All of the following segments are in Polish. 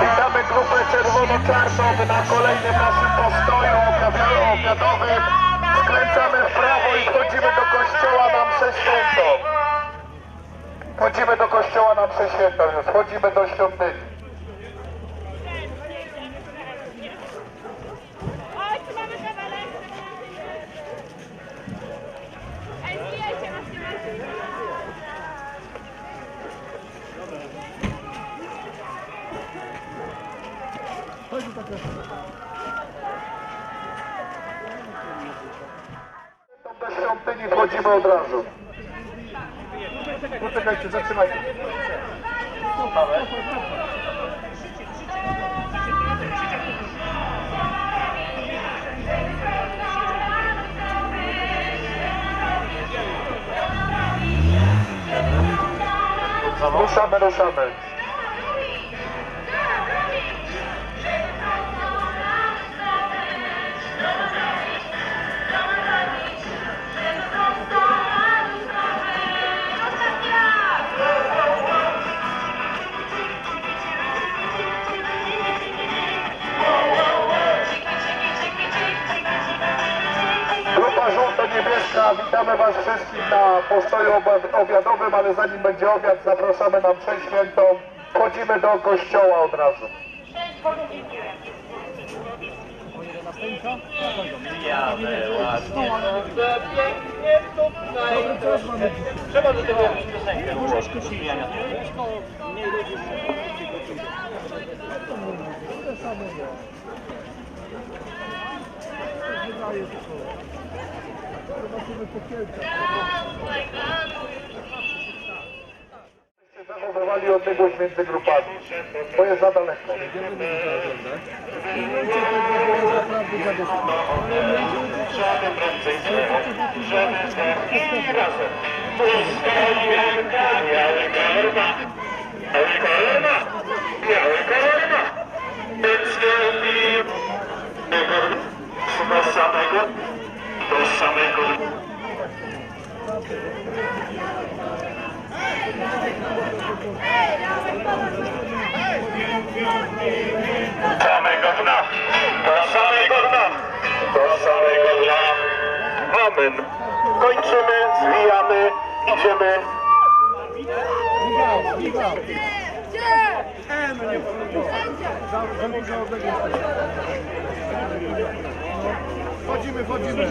Witamy grupę czerwono-czarną na kolejnym naszym postoju obiad- obiadowym. Skręcamy w prawo i wchodzimy do kościoła na mszę świętą. Wchodzimy do kościoła na mszę świętą wchodzimy do świątyni. Oj, tu mamy kawałek. Ej, zbijajcie nas, nie macie. Do świątyni wchodzimy od razu. Poczekajcie, zatrzymajcie. Mamy. Ruszamy, ruszamy. Postoju obi- obiadowym, ale zanim będzie obiad, zapraszamy na mszę świętą. Wchodzimy do kościoła od razu. Trzeba do tego piosenkę ułożyć do zbijania. Zachowywali odległość między grupami. To jest za daleko. Żaden prędzej zerknij razem. Pusta wielka, biały korma. Biały korma, biały korma. Więc nie bij do samego, do samego. samego dna, do samego dna, do samego dna. Amen. Kończymy, zwijamy, idziemy. Wchodzimy, wchodzimy.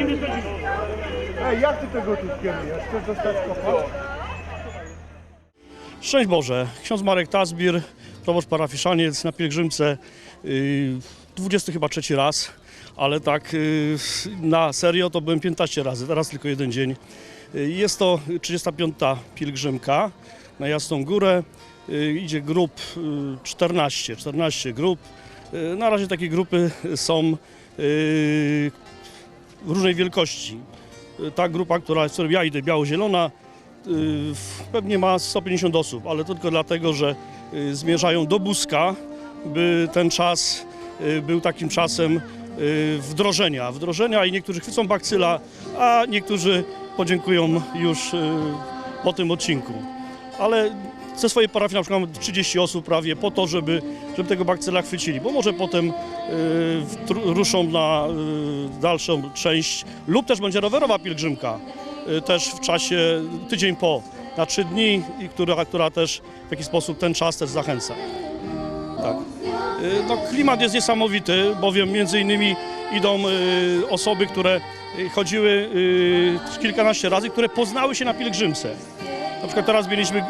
Ej, jak ty tego tu kierujesz? Chcesz dostać kopa? Szczęść Boże, ksiądz Marek Tazbir, proboszcz parafiszaniec na pielgrzymce, yy, 20 chyba trzeci raz, ale tak yy, na serio to byłem 15 razy, teraz tylko jeden dzień. Yy, Jest to 35. pielgrzymka na Jasną Górę, idzie grup yy, 14, 14 grup. Na razie takie grupy są różnej wielkości. Ta grupa, która, z którą ja idę, biało-zielona, y, pewnie ma 150 osób, ale to tylko dlatego, że y, zmierzają do Buska, by ten czas y, był takim czasem wdrożenia. Wdrożenia i niektórzy chwycą bakcyla, a niektórzy podziękują już po tym odcinku. Ale ze swojej parafii na przykład mam 30 osób prawie po to, żeby, żeby tego bakcyla chwycili, bo może potem y, ruszą na y, dalszą część lub też będzie rowerowa pielgrzymka y, też w czasie tydzień po, na trzy dni, i która, która też w jakiś sposób ten czas też zachęca. Tak. Y, No, klimat jest niesamowity, bowiem między innymi idą y, osoby, które y, chodziły y, kilkanaście razy, które poznały się na pielgrzymce. Na przykład teraz mieliśmy y,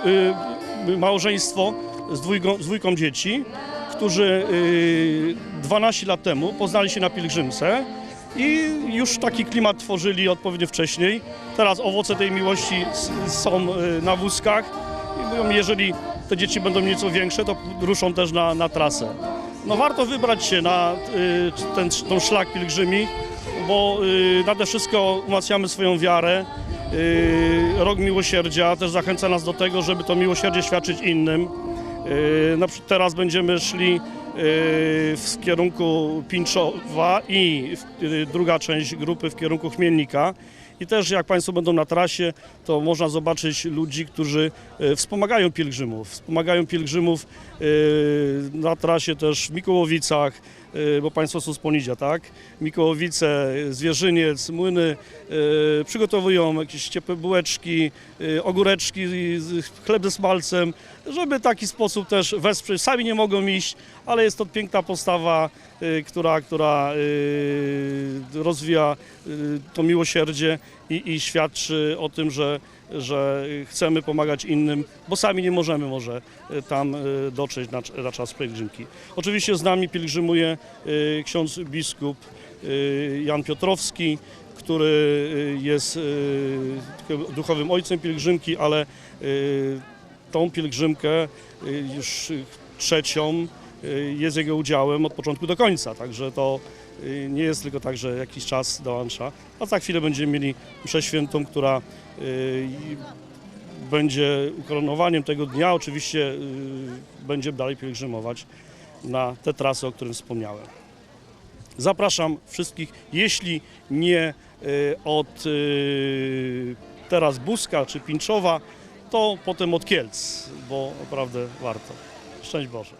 małżeństwo z dwójką, z dwójką dzieci, którzy y, 12 lat temu poznali się na pielgrzymce i już taki klimat tworzyli odpowiednio wcześniej. Teraz owoce tej miłości są y, na wózkach jeżeli te dzieci będą nieco większe, to ruszą też na, na trasę. No warto wybrać się na y, ten, tą szlak pielgrzymi, bo y, nade wszystko umacniamy swoją wiarę. Y, Rok Miłosierdzia też zachęca nas do tego, żeby to miłosierdzie świadczyć innym. Y, przykład teraz będziemy szli y, w kierunku Pińczowa i druga część grupy w kierunku Chmielnika. I też jak Państwo będą na trasie, to można zobaczyć ludzi, którzy e, wspomagają pielgrzymów. Wspomagają pielgrzymów e, na trasie też w Mikołowicach, e, bo Państwo są z Ponidzia, tak? Mikołowice, Zwierzyniec, Młyny przygotowują jakieś ciepłe bułeczki, ogóreczki, chleb ze smalcem, żeby w taki sposób też wesprzeć. Sami nie mogą iść, ale jest to piękna postawa, która, która y, rozwija y, to miłosierdzie i, i świadczy o tym, że, że chcemy pomagać innym, bo sami nie możemy może y, tam y, dotrzeć na, na czas pielgrzymki. Oczywiście z nami pielgrzymuje y, ksiądz biskup y, Jan Piotrowski, który y, jest y, duchowym ojcem pielgrzymki, ale y, tą pielgrzymkę y, już y, trzecią y, jest jego udziałem od początku do końca, także to y, nie jest tylko tak, że jakiś czas dołącza, a za chwilę będziemy mieli mszę świętą, która y, będzie ukoronowaniem tego dnia, oczywiście y, będzie dalej pielgrzymować na te trasy, o którym wspomniałem. Zapraszam wszystkich, jeśli nie y, od y, teraz Buska czy Pinczowa, to potem od Kielc, bo naprawdę warto. Szczęść Boże.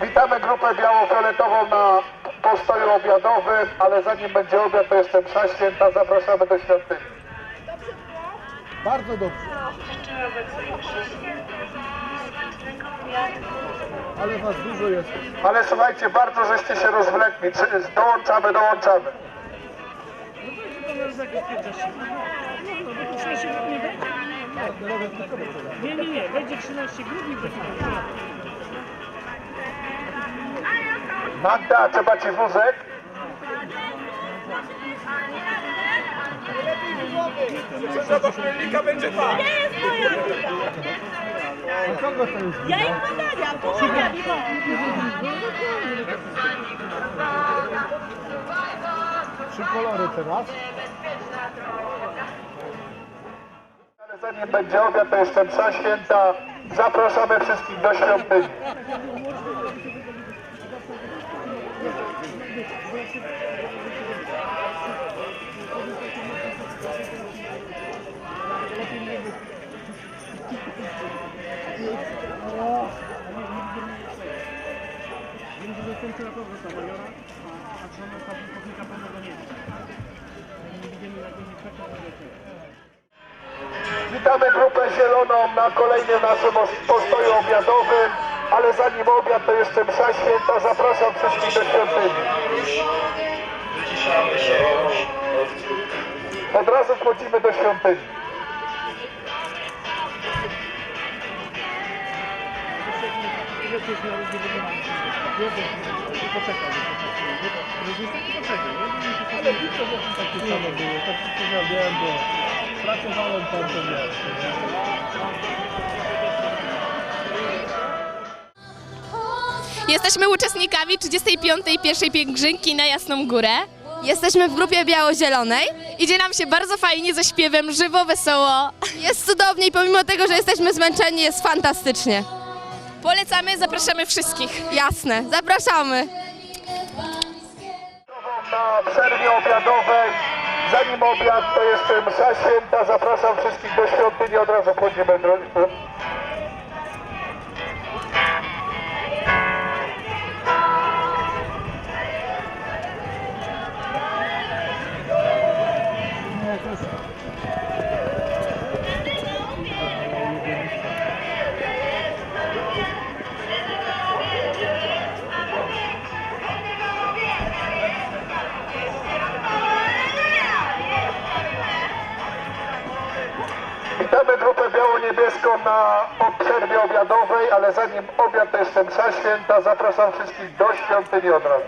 Witamy grupę biało-fioletową na postoju obiadowym, ale zanim będzie obiad, to jeszcze msza święta. Zapraszamy do świątyni. Bardzo dobrze. Ale was dużo jest. Ale słuchajcie, bardzo żeście się rozwlekli. Dołączamy, dołączamy. Nie, nie, nie, będzie 13 grudni, będzie Magda, trzeba ci wózek? Kogo to jest? Ja im pomawiam, pomawiam im. Trzy kolory teraz. Ale zanim będzie obiad, to jeszcze msza święta. Zapraszamy wszystkich do świątyni. Wiem, że dostępcy na pewno są majora, a, a co na pułkownika pewnego nie wiem. Nie widzimy jak będzie czekał na. Witamy grupę zieloną na kolejnym naszym os- postoju obiadowym, ale zanim obiad, to jeszcze msza święta. Zapraszam wszystkich do świątyni. Od razu wchodzimy do świątyni. Ale że takie. Tak wiem, bo pracowałem tam to. Jesteśmy uczestnikami 35. pierwszej pielgrzymki na Jasną Górę. Jesteśmy w grupie biało-zielonej. Idzie nam się bardzo fajnie ze śpiewem, żywo, wesoło. Jest cudownie i pomimo tego, że jesteśmy zmęczeni, jest fantastycznie. Polecamy, zapraszamy wszystkich. Jasne, zapraszamy. Na przerwie obiadowej, zanim obiad, to jeszcze msza święta. Zapraszam wszystkich do świątyni. Od razu wchodzimy do... najbliższe msza święta. Zapraszam wszystkich do świątyni od razu.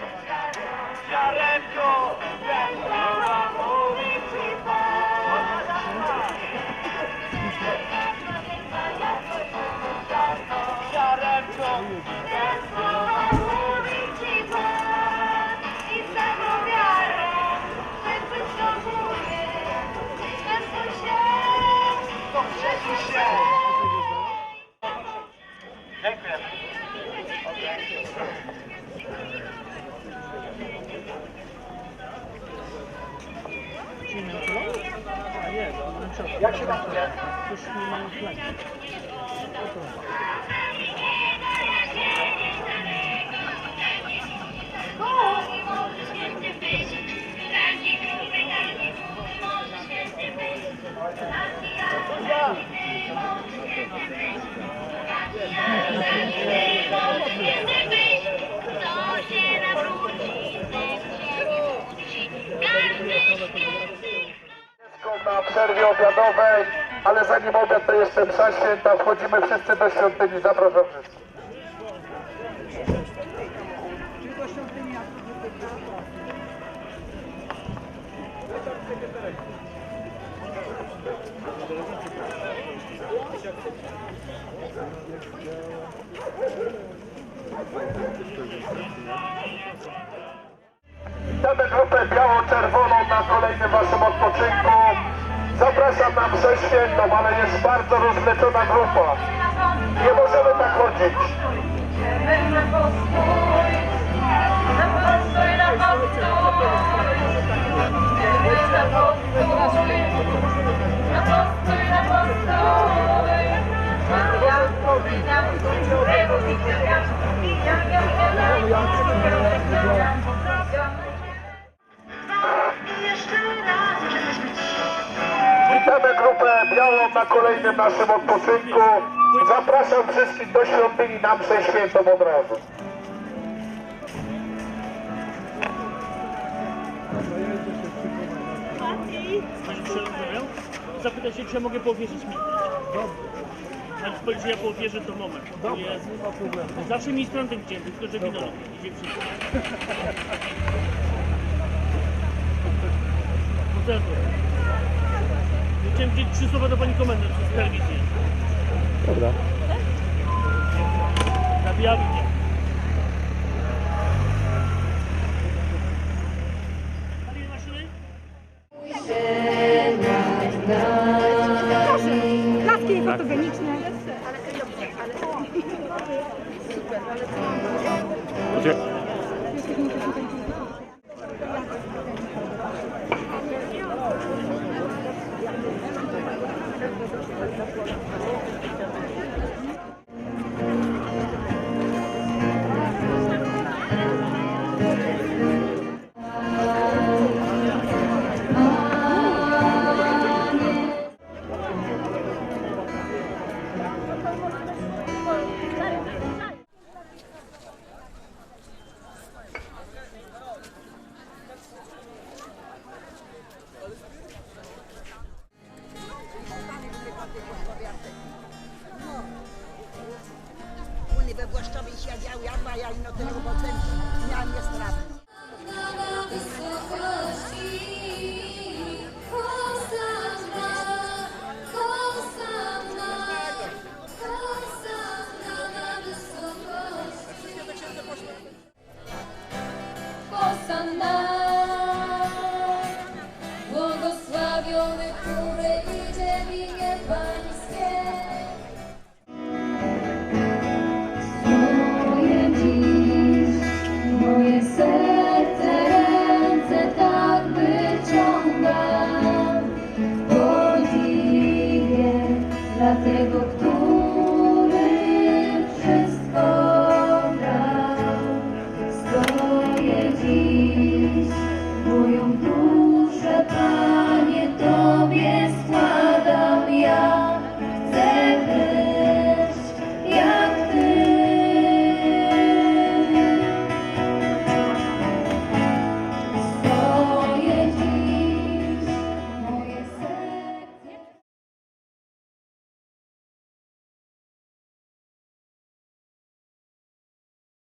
Dziękuję. Jak się tam czuje? Już nie mają tlen. Thank you na przerwie obiadowej, ale zanim obiad to jeszcze msza wchodzimy wszyscy do świątyni, zapraszam wszystkich. Witamy grupę biało-czerwoną na kolejnym waszym odpoczynku. Zapraszam na mszę świętą, ale jest bardzo rozleczona grupa. Nie możemy tak chodzić. Witamy na kolejnym naszym odpoczynku. Zapraszam wszystkich do świątyni na mszę świętą od razu. Pani? Zapytał się, czy ja mogę powierzyć mi. Ale powiedział, że ja powierzę to moment. Jest. Nie ma problemu. Zawsze ministrantem chciałem, tylko że wino. Idzie wszystko. No też Chciałem powiedzieć trzy słowa do pani komendant przez telewizję. Dobra. Nabijali mnie. fajno ten owoc. Miałam je strawne. Hosanna, błogosławiony, który idzie w imię Pańskie.